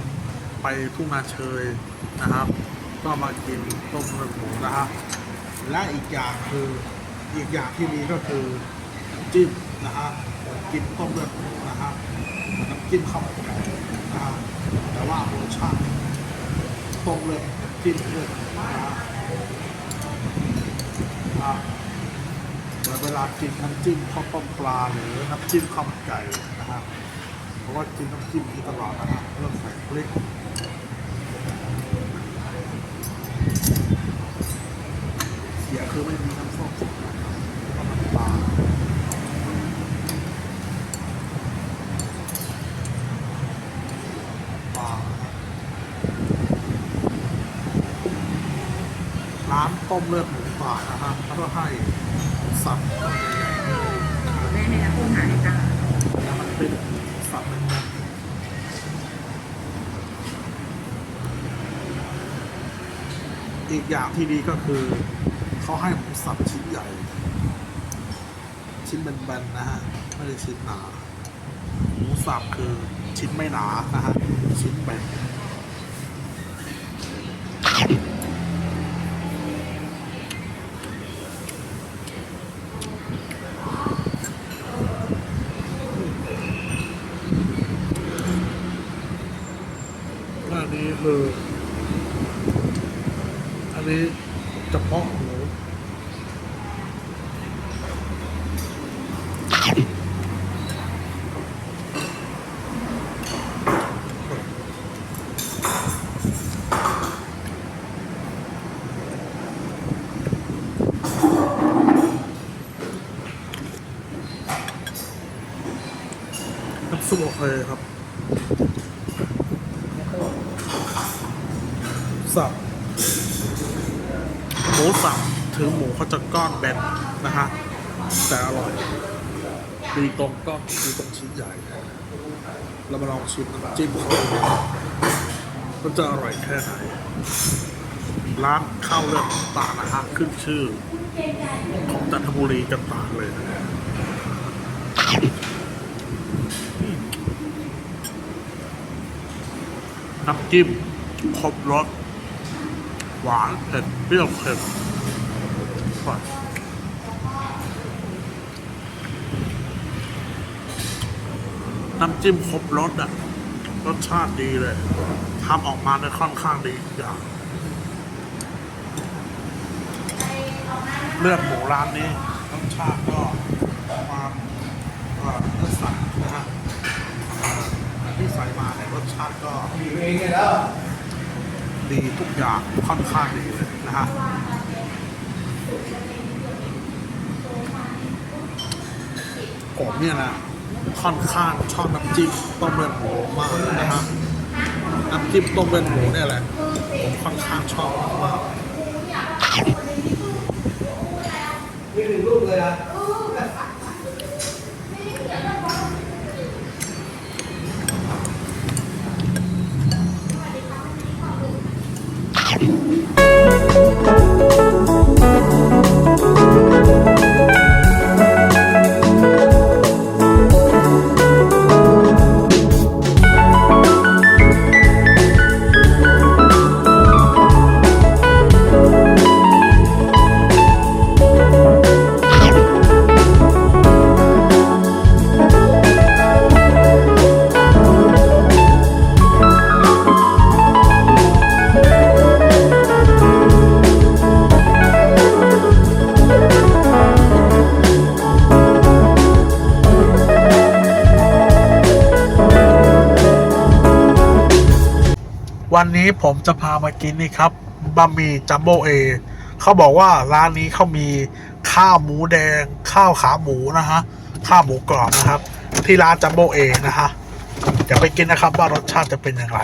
นไปทุ่งนาเชยนะครับ ก็มากินต้มเลือดหมูนะฮะและอีกอย่างคืออีกอย่างที่มีก็คือจิ้มนะฮะกินต้มเลือดหมูนะฮะน้ำจิ้มข้าวหมกไก่นะฮะแต่ว่ารสชาติต้มเลือดจิ้มเลือดนะฮะแต่เวลากินน้ำจิ้มข้าวต้มปลาหรือน้ำจิ้มข้าวหมกไก่นะฮะเพ ราะว่ากินน้ำจิ้มนี้ตลอดนะฮะเริ่มใส่พริกเสียคือไม่มีน้ำส้มก็น้ำปลาปลาร้านต้มเลือดหมูป่านะฮะแล้วก็ให้ อีกอย่างที่ดีก็คือเขาให้หมูสับชิ้นใหญ่ ชิ้นแบนๆนะฮะไม่ได้ชิ้นหนา หมูสับคือชิ้นไม่หนานะฮะชิ้นแบนอันนี้คือ อันนี้เฉพาะหมู น้ำซุปโอเคครับ สับ หมูสับถึงหมูเขาจะก้อนแบนนะฮะ แต่อร่อย ดีตรงก้อนดีตรงชิ้นใหญ่เรามาลองชิมน้ำจิ้มเขาดูมันจะอร่อยแค่ไหน ร้านข้าวเลือดตานะฮะขึ้นชื่อ ของจันทบุรีกันตากเลยนะน้ำจิ้มครบรสหวานเผ็ดเปรี้ยวเค็มอร่อย น้ำจิ้มครบรสอะรสชาติดีเลยทำออกมาได้ค่อนข้างดีทุกอย่าง เลือดหมูร้านนี้รสชาติก็ความเอ่อเนื้อสัตว์นะฮะที่ใส่มาในยรสชาติก็ดีทุกอย่างค่อนข้างดีเลยนะฮะผมเนี่ยนะ ค่อนข้างชอบน้ำจิ้มต้มเลือดหมูมากนะฮะน้ำจิ้มต้มเลือดหมูเนี่ยแหละผมค่อนข้างชอบมากไนะวันนี้ผมจะพามากินนี่ครับบะหมี่จัมโบ้เอเขาบอกว่าร้านนี้เขามีข้าวหมูแดง ข้าวขาหมูนะฮะข้าวหมูกรอบนะครับ ที่ร้านจัมโบ้เอนะฮะเดี๋ยวไปกินนะครับว่ารสชาติจะเป็นอย่างไร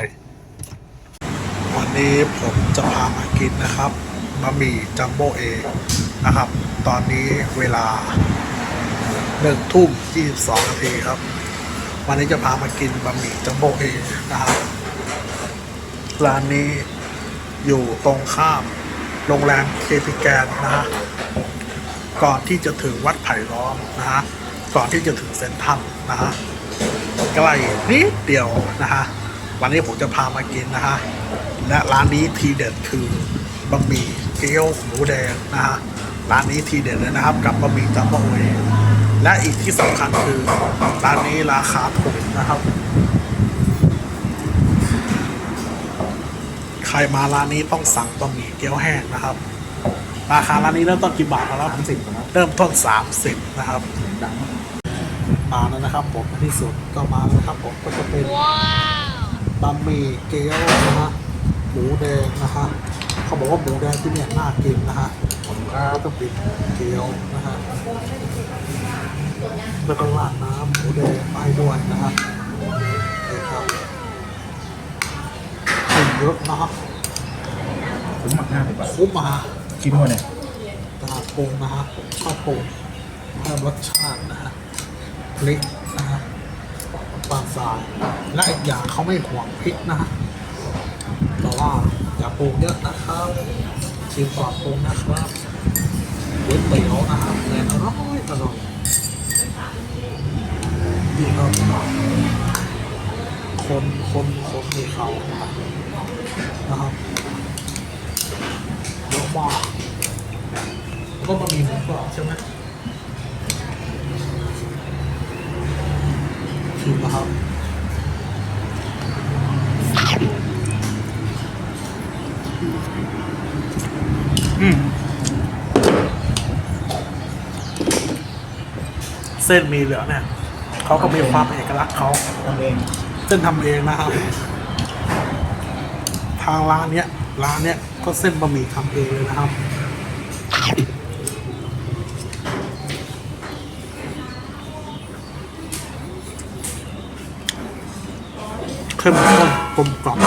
วันนี้ผมจะพามากินนะครับบะหมี่จัมโบ้เอนะครับ ตอนนี้เวลาหนึ่งทุ่มยี่สิบสองนาทีครับ วันนี้จะพามากินบะหมี่จัมโบ้เอนะครับ ร้านนี้อยู่ตรงข้ามโรงแรมเคพิแกนนะฮะก่อนที่จะถึงวัดไผ่ล้อมนะฮะก่อนที่จะถึงเซนทรัลนะฮะใกล้นิดเดียวนะฮะวันนี้ผมจะพามากินนะฮะและร้านนี้ทีเด็ดคือบะหมี่เกี๊ยวหมูแดงนะฮะร้านนี้ทีเด็ดเลยนะครับ กับบะหมี่จัมโบ้เอและอีกที่สำคัญคือร้านนี้ราคาถูกนะครับ ใค รมาร้านนี้ต้องสั่งบะหมี่เกี๊ยวแห้งนะครับ ราคาร้านนี้เริ่มต้นกี่บาทครับสามสิบครับเริ่มต้น30นะครับดังมาแล้วนะครับผมที่สุดก็มาแล้วครับผมก็จะเป็นบะหมี่เกี๊ยวนะฮะหมูแดงนะฮะเขาบอกว่าหมูแดงที่เนี่ยน่ากินนะฮะผมคแล้รัวบก็ปิดเกี๊ยวนะฮะแล้วก็ราดน้ำหมูแดงมาให้ด้วยนะฮะ เยอะนะครับผมหมักห้าสิบบาทคุ้มมาคิดว่าเนี่ยตลาดปรุงนะฮะผมชอบปรุงเพิ่มรสชาตินะฮะพริกนะฮะปลาทรายและอีกอย่างเขาไม่ห่วงพริกนะฮะแต่ว่าอย่าปรุงเยอะนะครับชิมก่อนปรุงนะครับก๋วยเตี๋ยวนะฮะแสนอร่อยอร่อยดีครับคนคนคนมีเขา นะครับนะครับเยอะมากแล้วก็บะหมี่หมูกรอบใช่ไหมชิมนะครับอืมเส้นหมีเหลืองเนี่ยเขาก็มีความเอกลักษณ์เขาทำเองเส้นทำเองนะครับ ทางร้านเนี้ยร้านเนี้ยก็เส้นบะหมี่ทำเองเลยนะครับ เข้มข้นกลมกล่อม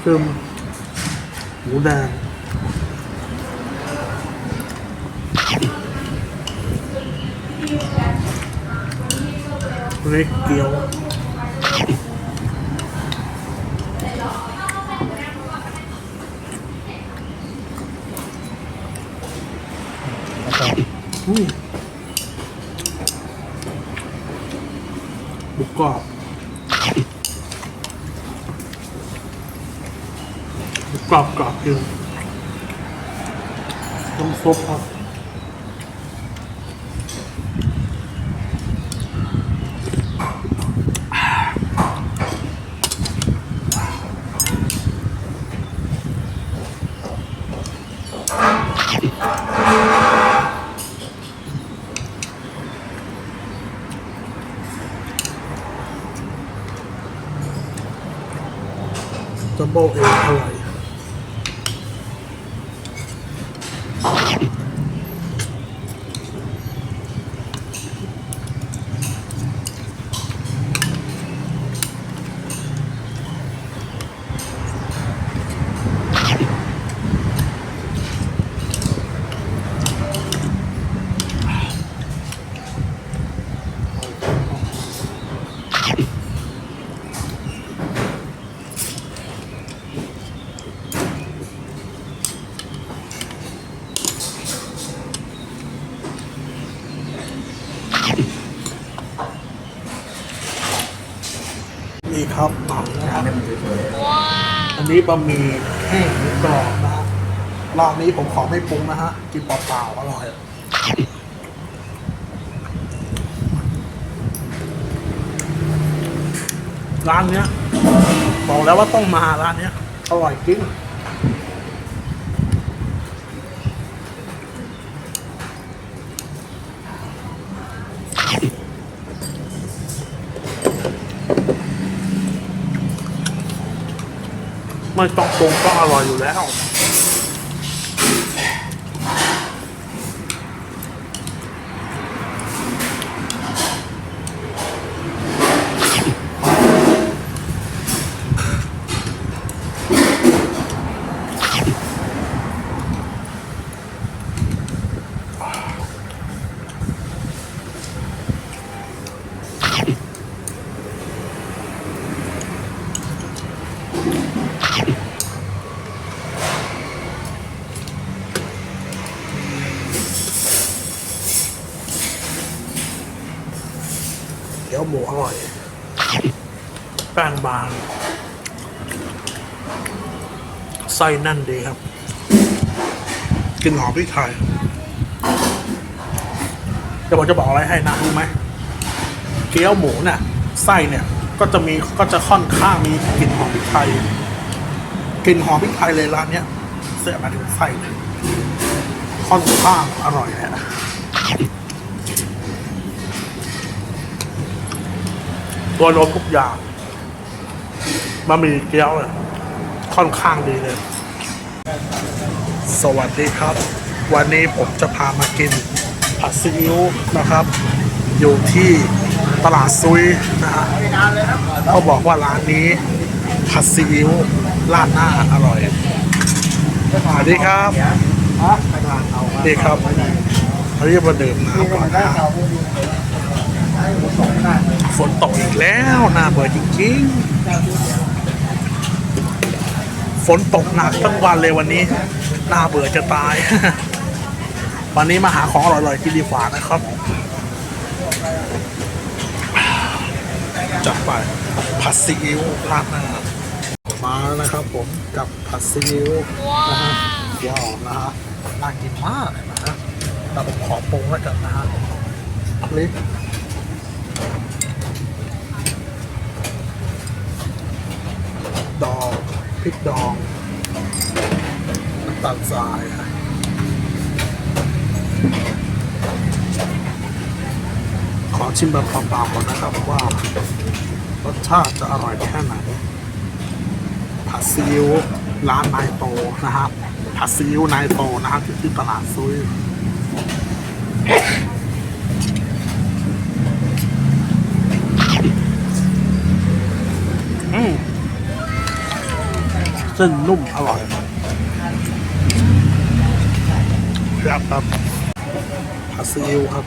เค็มหมูแดง เล็กเกียวอืมหมูกรอบหมูกรอบกรอบจริงน้ำซุปครับ จัมโบ้เครับต่ำนะครับทำให้มันสวอันนี้บะหมี่แห้งหมูกรอบนะฮะรอบนี้ผมขอไม่ปรุงนะฮะกินเปล่าๆอร่อยร้านเนี้ยบอกแล้วว่าต้องมาร้านเนี้ยอร่อยจริง ไม่ต้องปรุงก็อร่อยอยู่แล้ว เกี๊ยวหมูอร่อย แป้งบางไส้แน่นดีครับกลินหอมพริกไทยเดี๋ยวผมจะบอกอะไรให้นะรู้ไหมเกี๊ยวหมูเนี่ยไส้เนี่ยก็จะมีก็จะค่อนข้างมีกลิ่นหอมพริกไทยกลิ่นหอมพริกไทยเลยร้านเนี้ยเสียมาถึงไส้เลยค่อนข้างอร่อยเลยนะตัวรวมทุกอย่างบะหมี่เกี๊ยวเนี่ยค่อนข้างดีเลย สวัสดีครับ วันนี้ผมจะพามากินผัดซีอิ๊วนะครับ อยู่ที่ตลาดซุยนะฮะเขาบอกว่าร้านนี้ผัดซีอิ๊วราดหน้าอร่อยสวัสดีครับดีครับอันนี้มาดื่มน้ำก่อนนะฝนตกอีกแล้วน่าเบื่อจริงๆ ฝนตกหนักทั้งวันเลยวันนี้น่าเบื่อจะตาย วันนี้มาหาของอร่อยๆกินดีกว่านะครับ จัดไปผัดซีอิ๊วราดหน้ามาแล้วนะครับผมกับผัดซีอิ๊วนะฮะว้าวนะฮะน่ากินมากนะฮะแต่ผมขอปรุงแล้วกันนะฮะพริกดอง พริกดองน้ำตาลทรายขอชิมแบบเปล่าๆก่อนนะครับว่ารสชาติจะอร่อยแค่ไหนผัดซีอิ๊วร้านนายโตนะครับผัดซีอิ๊วนายโตนะครับที่ที่ตลาดซุย เส้นนุ่มอร่อยครับครับผัดซีอิ๊วครับ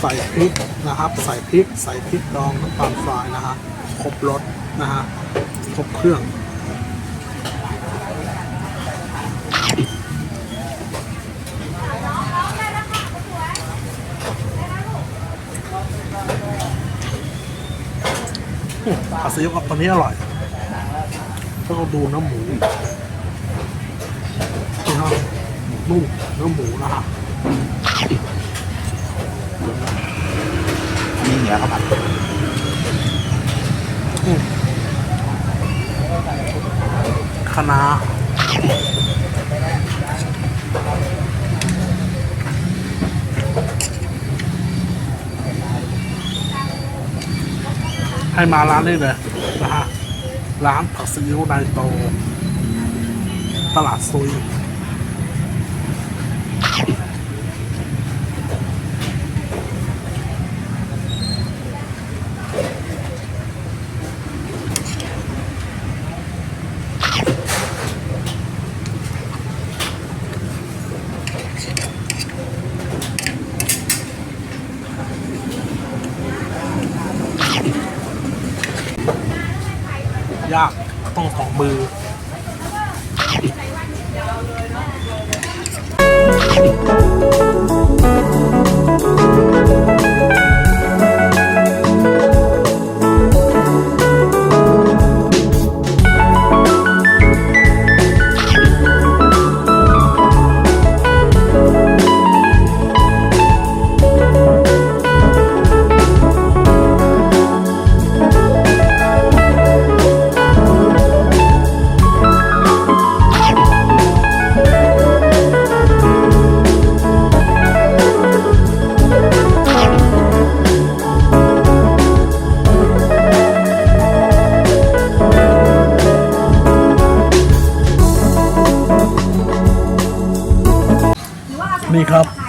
ใส่พริกนะครับ ใส่พริก ใส่พริกดองน้ำตาลทรายนะฮะครบรสนะฮะครบเครื่องผัดซีอิ๊วกับตัวนี้อร่อย ต้องดูเนื้อหมูนี่ฮะนุ่มเนื้อหมูนะฮะนี่เหนียวครับผัดคะให้มาร้านนี้เลยนะฮะ ร้านผักซีอิ๊วนายโต ตลาดซุยากต้องสองมือ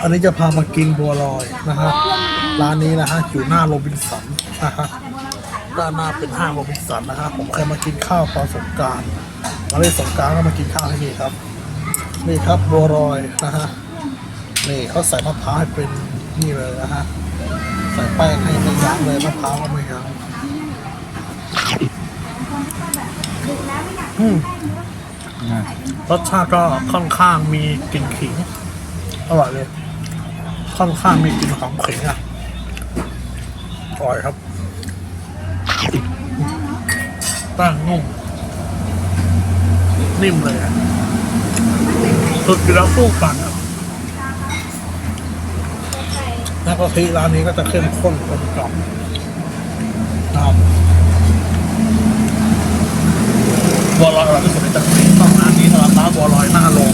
อันนี้จะพามากินบัวลอยนะฮะร้านนี้นะฮะอยู่หน้าโรบินสันนะฮะด้านหน้าเป็นห้างโรบินสันนะฮะผมเคยมากินข้าวตอนสงกรารมาเล่นสงกรารก็มากินข้าวที่นี่ครับ นี่ครับบัวลอยนะฮะนี่เขาใส่มะพร้าวให้เป็นนี่เลยนะฮะใส่แป้งให้ไม่ยั้งเลยมะพร้าวก็ไม่ยั้งอืมนะรสชาติก็ค่อนข้างมีกลิ่นขิงอร่อยเลย ค่อนข้างมีกลิ่นหอมขิงอะอร่อยครับแป้งนุ่ม นิ่มเลยอะสุดอยู่แล้วสู้กันอะน้ำกะทิร้านนี้ก็จะเข้มข้นกลมกล่อมนะครับบัวลอยอร่อยที่สุดในจังหวัดต้องร้านนี้นะครับร้านบัวลอยหน้าโรง